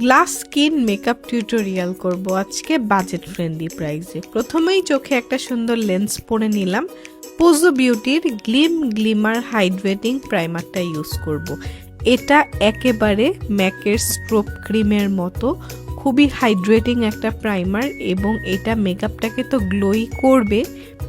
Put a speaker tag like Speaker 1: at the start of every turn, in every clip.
Speaker 1: Glass skin makeup tutorial করব আজকে budget friendly প্রাইসে প্রথমেই চোখে একটা সুন্দর লেন্স পরে নিলাম। পোজো বিউটির গ্লিম গ্লিমার হাইড্রেটিং প্রাইমারটা ইউজ করব। এটা একেবারে ম্যাকের স্ট্রোপ ক্রিমের মতো, খুবই হাইড্রেটিং একটা প্রাইমার এবং এটা মেকআপটাকে তো গ্লোই করবে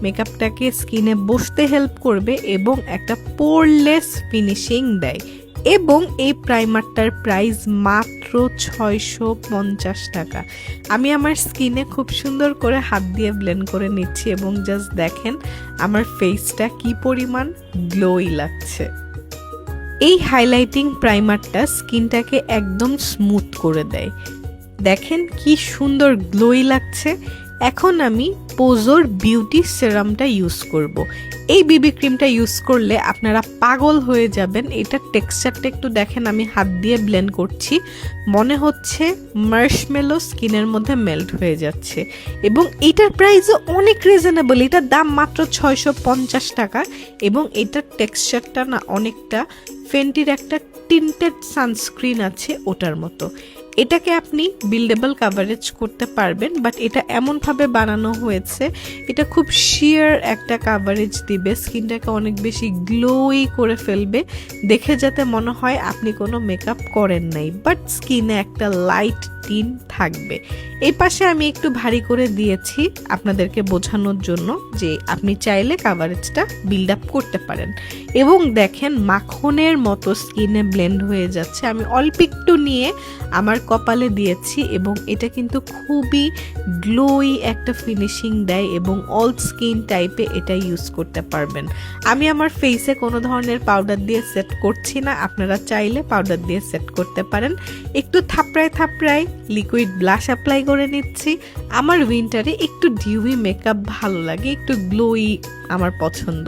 Speaker 1: মেকআপটাকে স্কিনে বসতে হেল্প করবে এবং একটা পোরলেস ফিনিশিং দেয়। এবং এই প্রাইমারটার প্রাইস মাত্র ছয়শো পঞ্চাশ টাকা। আমি আমার স্কিনে খুব সুন্দর করে হাত দিয়ে ব্লেন্ড করে নিচ্ছি এবং জাস্ট দেখেন আমার ফেসটা কি পরিমাণ গ্লোই লাগছে। এই হাইলাইটিং প্রাইমারটা স্কিনটাকে একদম স্মুথ করে দেয়। দেখেন কি সুন্দর গ্লোই লাগছে। এখন আমি পোজোর বিউটি সেরামটা ইউজ করব। এই বিবি ক্রিমটা ইউজ করলে আপনারা পাগল হয়ে যাবেন। এটার টেক্সচারটা একটু দেখেন, আমি হাত দিয়ে ব্লেন্ড করছি। মনে হচ্ছে মার্শমেলো স্কিনের মধ্যে মেল্ট হয়ে যাচ্ছে। এবং এটার প্রাইসও অনেক রিজনেবল এটার দাম মাত্র ছয়শো পঞ্চাশ টাকা এবং এটার টেক্সচারটা না অনেকটা ফেন্টির একটা টিন্টেড সানস্ক্রিন আছে ওটার মতো। এটাকে আপনি বিল্ডেবল কাভারেজ করতে পারবেন বাট এটা এমনভাবে বানানো হয়েছে, এটা খুব শিয়ার একটা কাভারেজ দিবে, স্কিনটাকে অনেক বেশি গ্লোই করে ফেলবে, দেখে যাতে মনে হয় আপনি কোনো মেকআপ করেন নাই বাট স্কিনে একটা লাইট টিন থাকবে। এই পাশে আমি একটু ভারী করে দিয়েছি আপনাদেরকে বোঝানোর জন্য যে আপনি চাইলে কাভারেজটা বিল্ড আপ করতে পারেন। এবং দেখেন মাখনের মতো স্কিনে ব্লেন্ড হয়ে যাচ্ছে, আমি অল্প একটু নিয়ে আমার কপালে দিয়েছি এবং এটা কিন্তু খুবই গ্লোই একটা ফিনিশিং দেয় এবং অল স্কিন টাইপে এটা ইউজ করতে পারবেন। আমি আমার ফেসে কোনো ধরনের পাউডার দিয়ে সেট করছি না, আপনারা চাইলে পাউডার দিয়ে সেট করতে পারেন। একটু থাপড়ায় থাপড়ায় লিকুইড ব্লাশ অ্যাপ্লাই করে নিচ্ছি। আমার উইন্টারে একটু ডিউই মেকআপ ভালো লাগে, একটু গ্লোই আমার পছন্দ।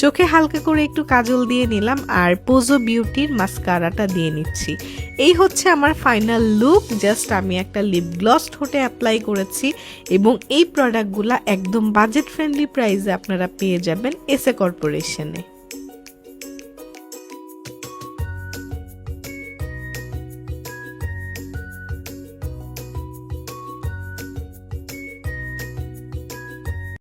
Speaker 1: চোখে হালকা করে একটু কাজল দিয়ে নিলাম আর পোজো বিউটির মাস্কারাটা দিয়ে নিচ্ছি। এই হচ্ছে আমার ফাইনাল লুক জাস্ট আমি একটা লিপ গ্লস ঠোঁটে অ্যাপ্লাই করেছি এবং এই প্রোডাক্টগুলো একদম বাজেট ফ্রেন্ডলি প্রাইসে আপনারা পেয়ে যাবেন এসএ কর্পোরেশনে